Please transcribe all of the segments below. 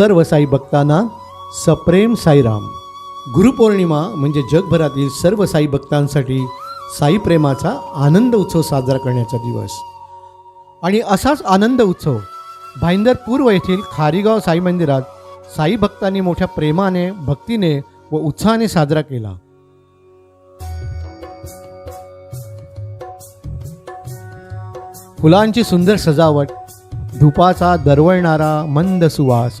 सर्व साई भक्तांना सप्रेम साईराम. गुरुपौर्णिमा म्हणजे जगभरातील सर्व साई भक्तांसाठी साई प्रेमाचा आनंद उत्सव साजरा करण्याचा दिवस. आणि असाच आनंद उत्सव भाईंदर पूर्व येथील खारीगाव साई मंदिरात साई भक्तांनी मोठ्या प्रेमाने भक्तीने व उत्साहाने साजरा केला. फुलांची सुंदर सजावट धुपाचा दरवळणारा मंद सुवास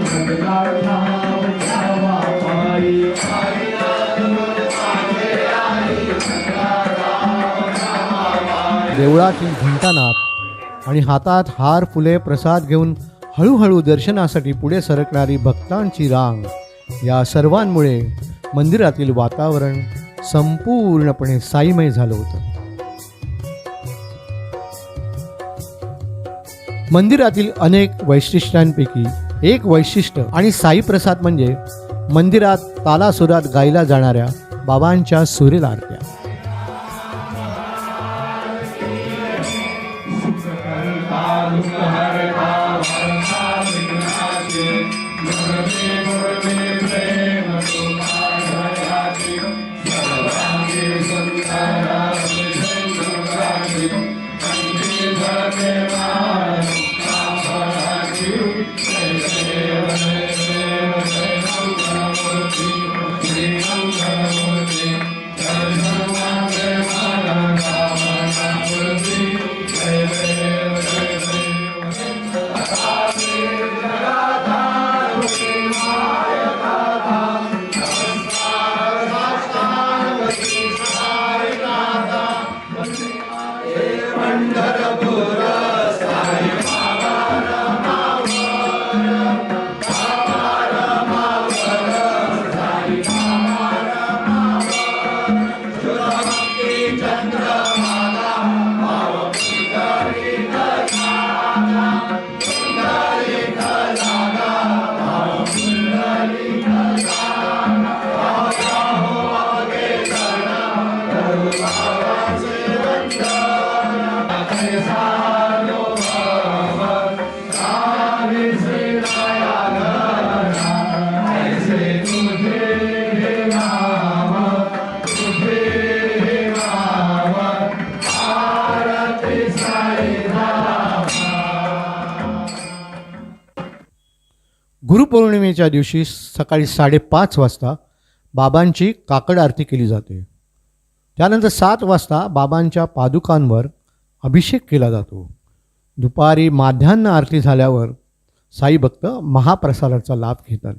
देवळातील घंटानाथ आणि हातात हार फुले प्रसाद घेऊन हळूहळू दर्शनासाठी पुढे सरकणारी भक्तांची रांग. या सर्वांमुळे मंदिरातील वातावरण संपूर्णपणे साईमय झालं होतं. मंदिरातील अनेक वैशिष्ट्यांपैकी एक वैशिष्ट्य आणि साई प्रसाद म्हणजे मंदिरात तालासुरात गायला जाणाऱ्या बाबांच्या सुरेल आरत्या. पौर्णिमेच्या दिवशी सकाळी साडेपाच वाजता बाबांची काकड आरती केली जाते. त्यानंतर सात वाजता बाबांच्या पादुकांवर अभिषेक केला जातो. दुपारी माध्यान्ह आरती झाल्यावर साई भक्त महाप्रसादाचा लाभ घेतात.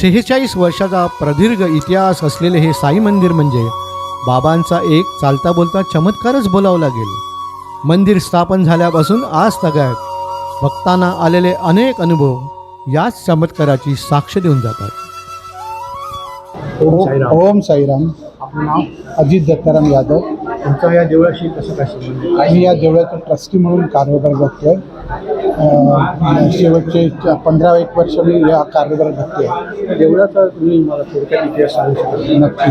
शेहेचाळीस वर्षाचा प्रदीर्घ इतिहास असलेले हे साई मंदिर म्हणजे बाबांचा एक चालता बोलता चमत्कारच बोलावं लागेल मंदिर स्थापन झाल्यापासून आज तगायत भक्तांना आलेले अनेक अनुभव याच चमत्काराची साक्ष देऊन जातात. ओम साईराम. ओम साईराम. आपलं नाव? अजित दत्ताराम यादव. तुमचं या देवळाशी कसं काय संबंध मी या देवळाचा ट्रस्टी म्हणून कार्यभार बघतोय. शेवटचे पंधरा एक वर्ष मी या कार्यभार बघतोय. देवळाचा तुम्ही मला थोडक्यात इतिहास सांगू शकाल नक्की.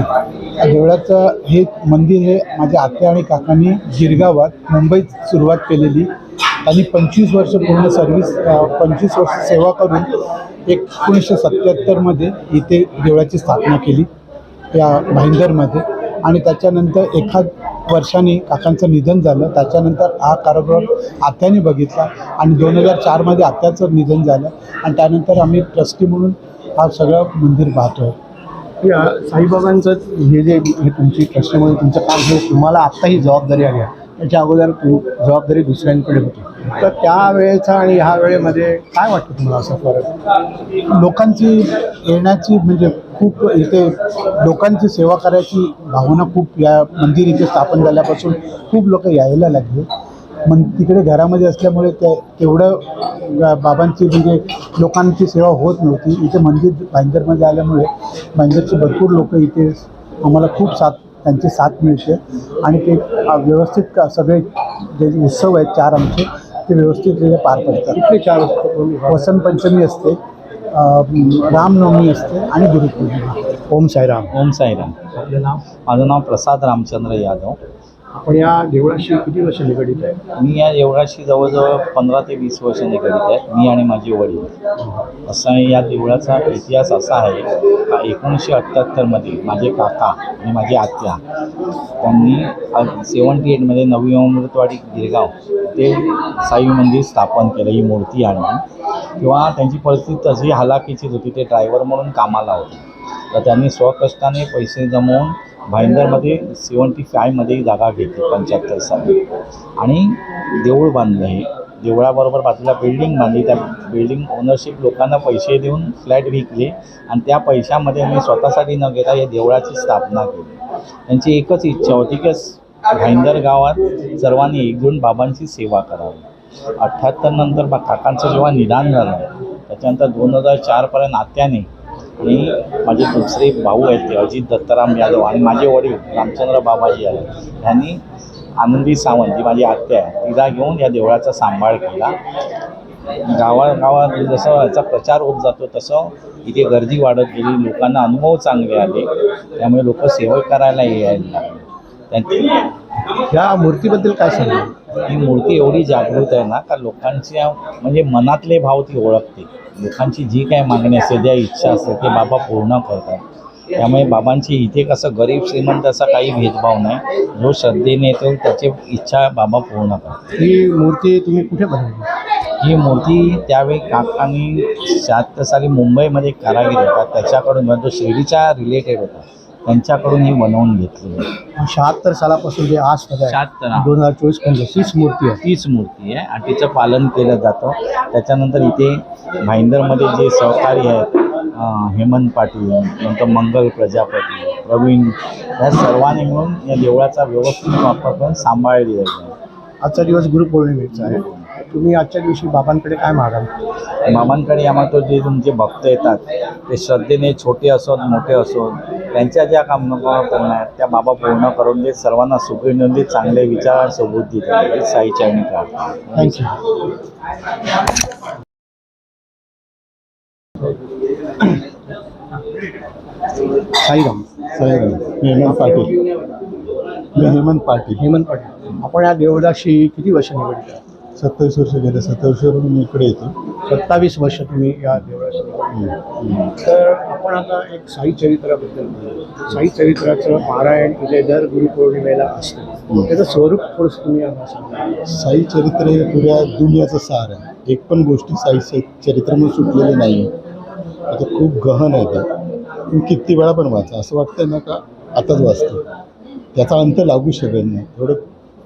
देवळाचं हे मंदिर हे माझ्या आत्या आणि काकांनी गिरगावात मुंबईत सुरुवात केलेली. त्यांनी पंचवीस वर्ष पूर्ण सर्व्हिस पंचवीस वर्ष सेवा करून एकोणीसशे सत्त्याहत्तरमध्ये इथे देवळाची स्थापना केली या भाईंदरमध्ये. आणि त्याच्यानंतर एखाद वर्षाने काकांचं निधन झालं त्याच्यानंतर हा कारभार आत्याने बघितला आणि दोन हजार चारमध्ये आत्याचं निधन झालं आणि त्यानंतर आम्ही ट्रस्टी म्हणून हा सगळं मंदिर पाहतोय. या साईबाबांचं हे जे हे तुमची ट्रस्टमध्ये तुमचं काम हे तुम्हाला आत्ता ही जबाबदारी आली आहे. त्याच्या अगोदर तू जबाबदारी दुसऱ्यांकडे होती. तर त्या वेळेचा आणि ह्या वेळेमध्ये काय वाटतं तुम्हाला असं फरक? लोकांची येण्याची म्हणजे खूप इथे लोकांची सेवा करायची भावना खूप या मंदिर इथे स्थापन झाल्यापासून खूप लोक यायला लागले. मन तिकडे घरामध्ये असल्यामुळे ते तेवढं बाबांची म्हणजे लोकांची सेवा होत नव्हती. इथे मंदिर भाईंदरमध्ये आल्यामुळे भाईंदरचे भरपूर लोक इथे आम्हाला खूप साथ त्यांची साथ मिळते. आणि ते व्यवस्थित का- सगळे जे उत्सव आहेत चार आमचे ते व्यवस्थितरित्या पार पडतात. चार? वसंत पंचमी असते. रामनवमी असते आणि गुरुपौर्णिमा. ओम साईराम. ओम साईराम. आपलं नाव? माझं नाव प्रसाद रामचंद्र यादव. आपण या देवळाशी किती वर्ष निगडीत आहे? मी या देवळाशी जवळजवळ पंधरा ते वीस वर्ष निगडीत आहे मी आणि माझे वडील. असं या देवळाचा इतिहास असा आहे का एकोणीसशे अठ्ठ्याहत्तरमध्ये माझे काका आणि माझी आत्या त्यांनी सेवन्टी एटमध्ये नवी अमृतवाडी गिरगाव ते साई मंदिर स्थापन केलं ही मूर्ती आणून. किंवा त्यांची परिस्थिती तशी हलाखीचीच होती. ते ड्रायव्हर म्हणून कामाला होते. तर त्यांनी स्वकष्टाने पैसे जमवून भाईंदरमध्ये सेवन्टी फायमध्ये जागा घेतली पंच्याहत्तर साली. आणि देऊळ बांधलं. हे देवळाबरोबर बाजूला बिल्डिंग बांधली. त्या बिल्डिंग ओनरशिप लोकांना पैसे देऊन फ्लॅट विकले आणि त्या पैशामध्ये मी स्वतःसाठी न घेता या देवळाची स्थापना केली. त्यांची एकच इच्छा होती की भाईंदर गावात सर्वांनी एकजून बाबांची सेवा करावी. अठ्ठ्याहत्तर नंतर बा काकांचं जेव्हा निदान झालं त्याच्यानंतर दोन हजार चारपर्यंत आत्याने आणि माझे दुसरे भाऊ आहेत ते अजित दत्ताराम यादव आणि माझे वडील रामचंद्र बाबाजी आहे यांनी आनंदी सावंत जी माझी आत्या आहे तिला घेऊन या देवळाचा सांभाळ केला. गावागावात जसं याचा प्रचार होत जातो तसं इथे गर्दी वाढत गेली लोकांना अनुभव चांगले आले त्यामुळे लोक सेवा करायला यायला लागले. त्यांची मूर्तीबद्दल काय सांगाल ही मूर्ती एवढी जागृत आहे ना का लोकांच्या म्हणजे मनातले भाव ती ओळखते. लोकांची जी काय मागणी असते ज्या इच्छा असते ते बाबा पूर्ण करतात. त्यामुळे बाबांची इथे कसं गरीब श्रीमंत असा काही भेदभाव नाही. जो श्रद्धेने येतो त्याची इच्छा बाबा पूर्ण करतात. ही मूर्ती तुम्ही कुठे बनवली? ही मूर्ती त्यावेळी काकांनी शहात्तर साली मुंबईमध्ये कारागीर होता त्याच्याकडून म्हणजे तो शिर्डीच्या रिलेटेड होता. त्यांच्याकडून ही बनवून घेतली. आहे शहात्तर सालापासून जे आज शहात्तर, हा. दोन हजार चोवीस पंचवीस हीच मूर्ती आहे. तीच मूर्ती आहे आणि तिचं पालन केलं जातं. त्याच्यानंतर इथे भाईंदरमध्ये जे सहकारी आहेत अं, हेमंत पाटील नंतर मंगल प्रजापती प्रवीण या सर्वांनी मिळून या देवळाचा व्यवस्थित वापर करून सांभाळली जाते आजचा दिवस गुरुपौर्णिमेचा आहे. तुम्ही आजच्या दिवशी बाबांकडे काय मागाल? बाबांकडे आम्हाला तो जे तुमचे भक्त येतात ते श्रद्धेने छोटे असोत मोठे असोत त्यांच्या ज्या काम करणार त्या बाबा पूर्ण करून देत सर्वांना सुखी नेऊन देत चांगले विचार आणि सुबुद्धी देत साईच्या मी प्रार्थना. थँक्यू साईराम साईराम मी हेमंत पाटील. मी हेमंत पाटील. हेमंत पाटील. आपण या देवळाशी किती वर्ष आहे सत्तावीस वर्ष गेले सत्तावीस वर्षावरून मी इकडे येतो. सत्तावीस वर्ष तुम्ही या देवळाशी निगडीत तर आपण आता एक साई चरित्राबद्दल. साई चरित्राचं पारायण इथे दर गुरुपौर्णिमेला असतं. त्याचं स्वरूप थोडंसं तुम्ही आम्हाला सांगा. साई चरित्र हे पुऱ्या दुनियाचं सार आहे. एक पण गोष्टी साई च- चरित्रामध्ये सुटलेली नाही. आहे आता खूप गहन आहे ते. तुम्ही किती वेळा पण वाचा. असं वाटतंय ना का आताच वाचतो. त्याचा अंत लागू शकत नाही. एवढं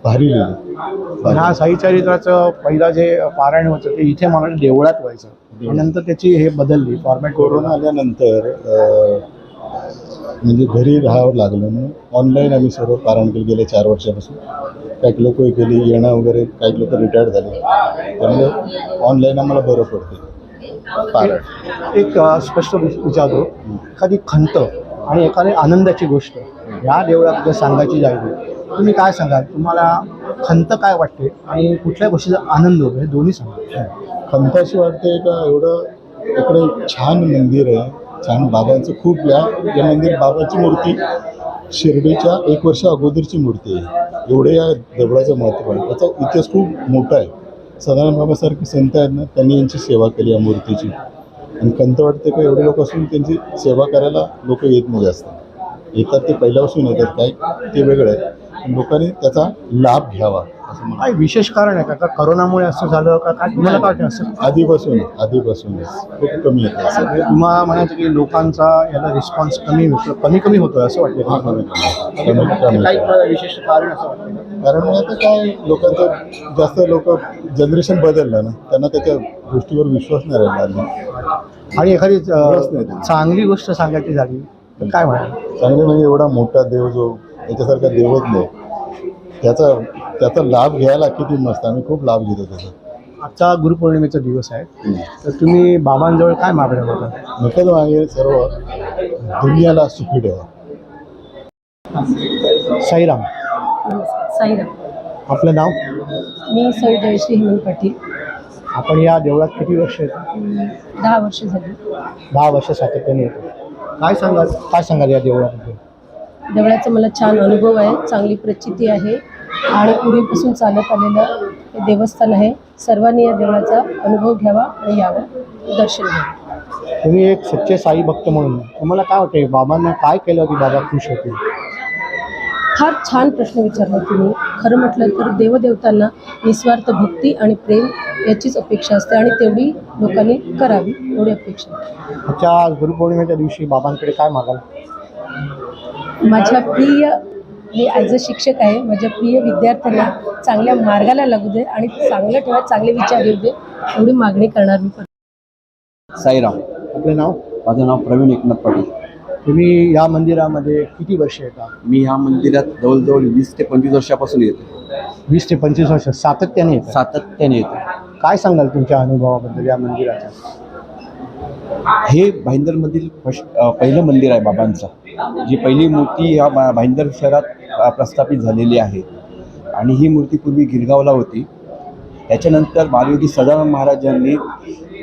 भारी लिहिलं ह्या साई चरित्राचं पहिला जे पारायण होतं ते इथे मागणं देवळात व्हायचं. नंतर त्याची हे बदलली फॉर्मॅट कोरोना आल्यानंतर म्हणजे घरी राहावं लागलं म्हणून ऑनलाईन आम्ही सर्व पारायण केलं गेल्या चार वर्षापासून. काही लोक केली येणं वगैरे काही लोक रिटायर्ड झाले. त्यामुळे ऑनलाईन आम्हाला बरं पडते पारायण. एक स्पष्ट विच- विचारतो. एखादी खंत आणि एखादी आनंदाची गोष्ट या देवळात सांगायची जाईल तुम्ही काय सांगाल? तुम्हाला खंत काय वाटते? आणि कुठल्या गोष्टीचा आनंद होतो हे दोन्ही सांगा. खंताशी वाटते का? एवढं इकडे छान मंदिर आहे. छान बाबांचं खूप या या मंदिर बाबाची मूर्ती शिर्डीच्या एक वर्ष अगोदरची मूर्ती आहे. एवढे या देवळाचं महत्त्व आहे. त्याचा इतिहास खूप मोठा आहे. सदानंद बाबासारखे संत आहेत ना त्यांनी यांची सेवा केली या मूर्तीची. आणि खंत वाटते का? एवढे लोक असून त्यांची सेवा करायला लोक येत नाही जास्त. येतात ते पहिल्यापासून येतात. काय? ते वेगळं आहे. लोकांनी त्याचा लाभ घ्यावा. असं मला काय विशेष कारण आहे का? का करोनामुळे असं झालं? का काय तुम्हाला काय वाटतं असं? आधीपासून आधीपासूनच. खूप कमी येतं असं म्हणजे तुम्हाला म्हणायचं की लोकांचा याला रिस्पॉन्स कमी होतो कमी कमी होतोय असं वाटतं कमी का? कमी कमी कमी काही तुम्हाला विशेष कारण असं वाटतं का? कारण मग आता काय लोकांचं जास्त लोक जनरेशन बदललं ना त्यांना त्याच्या गोष्टीवर विश्वास नाही राहिला आणि एखादी अं, ते. चांगली गोष्ट सांगायची झाली तर काय म्हणाल? चांगले म्हणजे एवढा मोठा देव जो याच्यासारखा देवच नाही. त्याचा त्याचा लाभ घ्यायला किती मस्त. आम्ही खूप लाभ घेतो त्याचा. आजचा गुरुपौर्णिमेचा दिवस आहे. तर तुम्ही बाबांजवळ काय मागण्या होता नकल मागे सर्व दुनियाला सुखी ठेवा. साईराम. साईराम. आपलं नाव? मी सौ जयश्री हेमंत पाटील. आपण या देवळात किती वर्ष येतो? दहा वर्ष झाली. दहा वर्ष सातत्याने येतो. काय सांगाल? काय सांगाल या देवळाबद्दल? देवळाचा मला छान अनुभव आहे चांगली प्रचिती आहे आणि पूर्वीपासून चालत आलेलं हे देवस्थान आहे. सर्वांनी या देवळाचा अनुभव घ्यावा आणि यावं. दर्शन घ्यावं. तुम्ही एक सच्चे साई भक्त म्हणून तुम्हाला काय वाटते बाबांना काय केलं की बाबा खुश होतील? फार छान प्रश्न विचारला तुम्ही. खरं म्हटलं तर देवदेवतांना निस्वार्थ भक्ती आणि प्रेम याचीच अपेक्षा असते आणि तेवढी लोकांनी करावी एवढी अपेक्षा. आजच्या आज गुरुपौर्णिमेच्या दिवशी बाबांकडे काय मागाल? माझ्या प्रिय मी ॲज अ शिक्षक आहे माझ्या प्रिय विद्यार्थ्यांना चांगल्या मार्गाला लागू दे आणि चांगलं ठेवा चांगले विचार येऊ दे एवढी मागणी करणार मी. साईराम. आपलं नाव? माझं नाव प्रवीण एकनाथ पाटील. तुम्ही या मंदिरामध्ये किती वर्ष येतात मी ह्या मंदिरात जवळजवळ वीस ते पंचवीस वर्षापासून येतो. वीस ते पंचवीस वर्ष सातत्याने येतात सातत्याने येतो. काय सांगाल तुमच्या अनुभवाबद्दल या मंदिराच्या? हे भाईंदरमधील अ, पहिलं मंदिर आहे बाबांचं. जी पहिली मूर्ती ह्या भाईंदर शहरात प्रस्थापित झालेली आहे. आणि ही मूर्ती पूर्वी गिरगावला होती. त्याच्यानंतर बालयोगी सदानंद महाराजांनी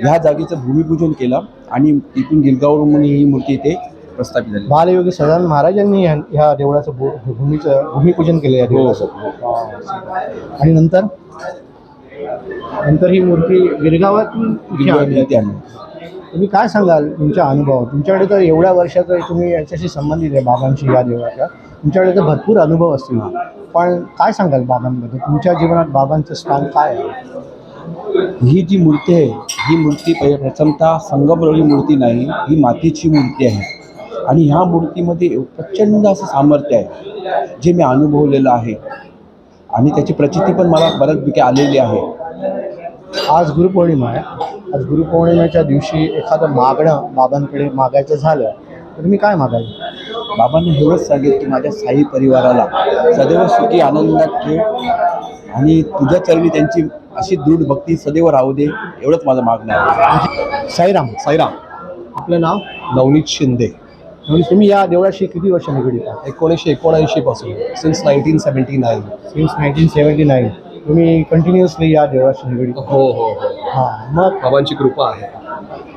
ह्या जागेचं भूमिपूजन केलं आणि तिथून गिरगाववरून ही मूर्ती इथे प्रस्थापित झाली. बालयोगी सदानंद महाराजांनी ह्या देवळाचं भू भूमीचं भूमिपूजन केलं या हो देवळाचं. हो आणि नंतर? नंतर ही मूर्ती गिरगावातून आणली. तुम्ही काय सांगाल तुमच्या अनुभव? तुमच्याकडे तर एवढ्या वर्षाचं तुम्ही याच्याशी संबंधित आहे बाबांशी या देवळाच्या तुमच्याकडे तर भरपूर अनुभव असतील. पण काय सांगाल बाबांबद्दल? तुमच्या जीवनात बाबांचं स्थान काय आहे? ही जी मूर्ती आहे ही मूर्ती पहि- प्रथमतः संगमरवरी मूर्ती नाही ही मातीची मूर्ती आहे. आणि ह्या मूर्तीमध्ये प्रचंड असं सामर्थ्य आहे जे मी अनुभवलेलं आहे. आणि त्याची प्रचिती पण मला बऱ्याचपैकी आलेली आहे. आज गुरुपौर्णिमा आहे. आज गुरुपौर्णिमेच्या दिवशी एखादं मागणं बाबांकडे मागायचं झालं तर तुम्ही काय मागाल? बाबांनी एवढंच सांगेल की माझ्या साई परिवाराला सदैव सुखी आनंदात ठेव आणि तुझ्या चरणी त्यांची अशी दृढ भक्ती सदैव राहू दे एवढंच माझं मागणं आहे. साईराम. साईराम. आपलं नाव? नवनीत शिंदे. म्हणजे तुम्ही या देवळाशी किती वर्ष निगडीत एकोणीसशे एकोणऐंशी पासून since nineteen seventy nine since nineteen seventy nine तुम्ही कंटिन्युअसली या देवळाशी निगडीत. हो हो हो. हां मग? बाबांची कृपा आहे.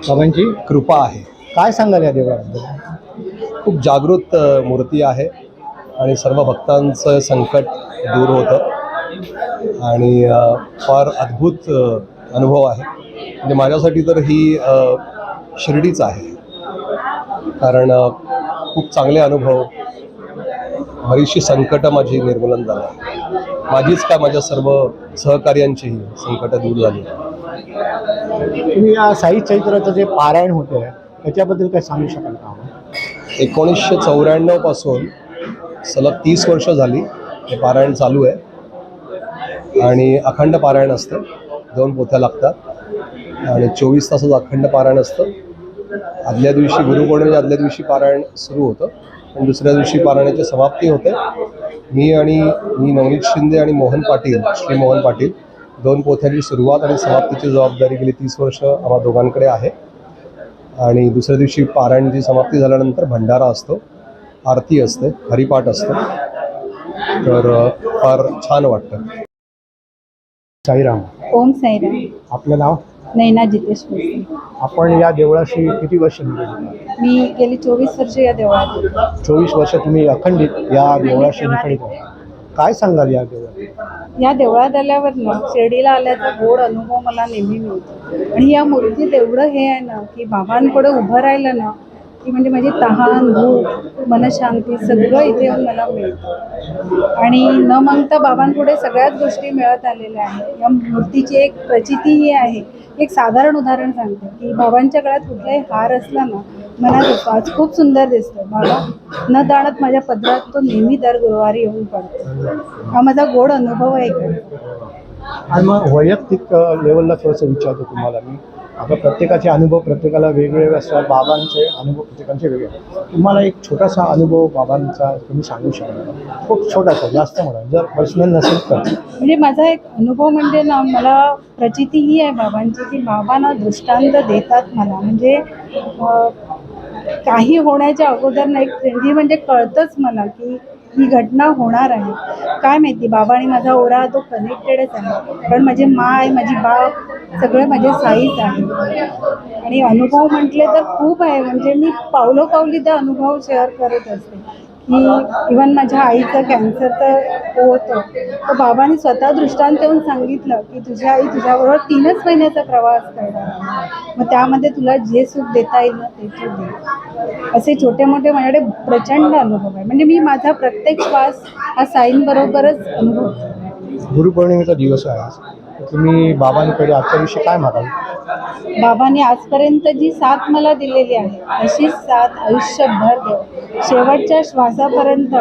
बाबांची कृपा आहे. काय सांगाल या देवळाबद्दल खूप जागृत अ, मूर्ती आहे आणि सर्व भक्तांचं संकट दूर होतं. आणि अ, फार अद्भुत अ, अनुभव आहे. म्हणजे माझ्यासाठी तर ही अ, शिर्डीच आहे. कारण अ, खूप चांगले अनुभव बरीचशी संकटं माझी निर्मूलन झालं. माझीच काय माझ्या सर्व सहकार्यांचीही संकटं दूर झाली? तुम्ही या साई चैत्राचं जे पारायण होतं त्याच्याबद्दल काय सांगू शकाल का? एकोणीसशे चौऱ्याण्णवपासून सलग तीस वर्ष झाली हे पारायण चालू आहे. आणि अखंड पारायण असतं. दोन पोथ्या लागतात. आणि चोवीस तासाचं अखंड पारायण असतं. आदल्या दिवशी गुरुपौर्णिमेच्या आदल्या दिवशी पारायण सुरू होतं. आणि दुसऱ्या दिवशी पारायणाची समाप्ती होते. मी आणि मी नवनीत शिंदे आणि मोहन पाटील श्री मोहन पाटील दोन पोथ्यांची सुरुवात आणि समाप्तीची जबाबदारी गेली तीस वर्ष आम्हा दोघांकडे आहे. आणि दुसऱ्या दिवशी पारायणची समाप्ती झाल्यानंतर भंडारा असतो. आरती असते हरिपाठ असतो. तर फार छान वाटतं. साईराम. ओम साईराम. आपलं नाव? नैना जितेश भोसले आपण या देवळाशी किती वर्ष निगडीत मी गेली चोवीस वर्ष या देवळात. चोवीस वर्ष तुम्ही अखंडित या देवळाशी निगडीत आहात काय सांगाल या देवळात? या देवळात आल्यावर ना शिर्डीला आल्याचा गोड अनुभव मला नेहमी मिळतो. आणि या मूर्तीत एवढं हे आहे ना की बाबांपुढे उभं राहिलं ना की म्हणजे माझी तहान भूक मनशांती सगळं इथे येऊन मला मिळतं. आणि न मागता बाबांपुढे सगळ्याच गोष्टी मिळत आलेल्या आहेत. या मूर्तीची एक प्रचिती ही आहे. एक साधारण उदाहरण सांगते की बाबांच्या काळात कुठलाही हार असला ना मला आज खूप सुंदर दिसतो बाबा न जाणत माझ्या पदरात तो नेहमी दर गुरुवारी येऊन पडतो. हा माझा गोड अनुभव आहे का आणि मग वैयक्तिक लेवलला थोडंसं विचारतो तुम्हाला मी. आता प्रत्येकाचे अनुभव प्रत्येकाला वेगवेगळे असतात. बाबांचे अनुभव प्रत्येकाचे वेगळे. तुम्हाला एक छोटासा अनुभव बाबांचा तुम्ही सांगू शकता खूप छोटासा जास्त म्हणा जर पर्सनल नसेल तर. म्हणजे माझा एक अनुभव म्हणजे ना मला प्रचिती ही आहे बाबांची की बाबांना दृष्टांत देतात मला. म्हणजे काही होण्याच्या अगोदर ना एक फ्रेंडली म्हणजे कळतंच मला की ही घटना होणार आहे. काय माहिती बाबा आणि माझा ओरा तो कनेक्टेडच आहे. कारण माझी माय माझी बाप सगळं माझे साईच आहे. आणि अनुभव म्हटले तर खूप आहे. म्हणजे मी पावलोपावली त्या अनुभव शेअर करत असते. की इवन माझ्या आईचं कॅन्सर तर होतं. तर बाबांनी स्वतः दृष्टांत येऊन सांगितलं की तुझ्या आई तुझ्याबरोबर तीनच महिन्याचा प्रवास करणार मग त्यामध्ये तुला जे सुख देता येईल ना ते तू दे. असे छोटे मोठे माझ्याकडे प्रचंड अनुभव आहे. म्हणजे मी माझा प्रत्येक श्वास हा साईंबरोबरच अनुभव गुरुपौर्णिमेचा दिवस आहे तुम्ही बाबांकडे आजच्या दिवशी काय मागाल बाबांनी आजपर्यंत जी साथ मला दिलेली आहे अशीच साथ आयुष्यभर देव. शेवटच्या श्वासापर्यंत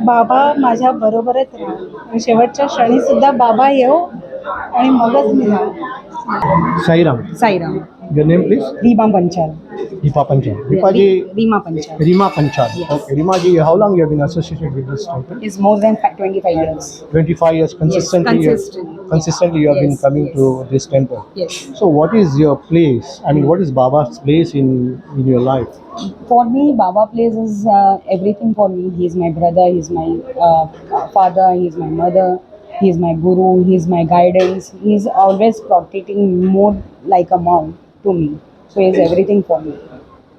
बाबा माझ्या बरोबरच राहा. शेवटच्या क्षणी सुद्धा बाबा येऊ आणि मगच मी जाऊ Sairam Sairam your name please Reema Panchal Deepa Panchal दीपाजी Reema Panchal Reema Panchal okay रीमाजी how long you been associated with this temple is more than 25 years 25 years consistently you- consistently. consistently you have been Yes, coming yes. to this temple yes so what is your place i mean what is baba's place in in your life For me, Baba plays is uh, everything for me. He's my brother, he's my uh, father, he's my mother, he's my guru, he's my guidance. He's always protecting more like a mom to me. So he's everything for me.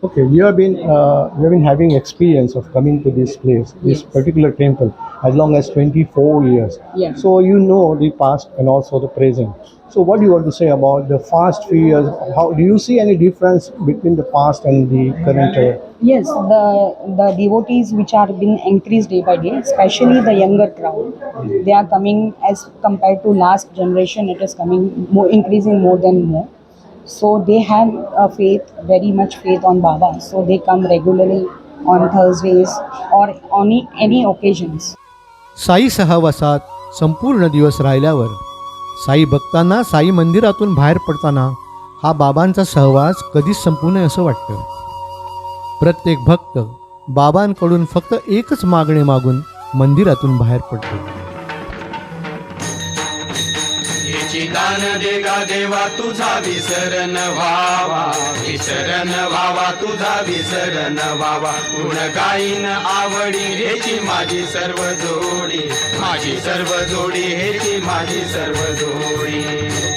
okay you have been uh, you have been having experience of coming to this place this Yes. particular temple as long as 24 years Yeah. so you know the past and also the present so what do you want to say about the past few years how do you see any difference between the past and the current uh, Yes, the the devotees which are being increased day by day, especially the younger crowd, they are coming as compared to last generation. It is coming more increasing more than more. So they have a faith, very much faith on Baba. So they come regularly on Thursdays or on any, any occasions. Sai सहवासात संपूर्ण दिवस राहिल्यावर साई भक्तांना साई मंदिरातून बाहेर पडताना हा बाबांचा सहवास कधीच संपू नये असं वाटतं प्रत्येक भक्त बाबांकडून फक्त एकच मागणे मागून मंदिरातून बाहेर पडतो. दान देगा देवा तुझा विसरण व्हावा. विसरण व्हावा तुझा विसरण व्हावा. गुण गाईन आवडी हेची माझी सर्व जोडी. माझी सर्व जोडी हेची माझी सर्व जोडी.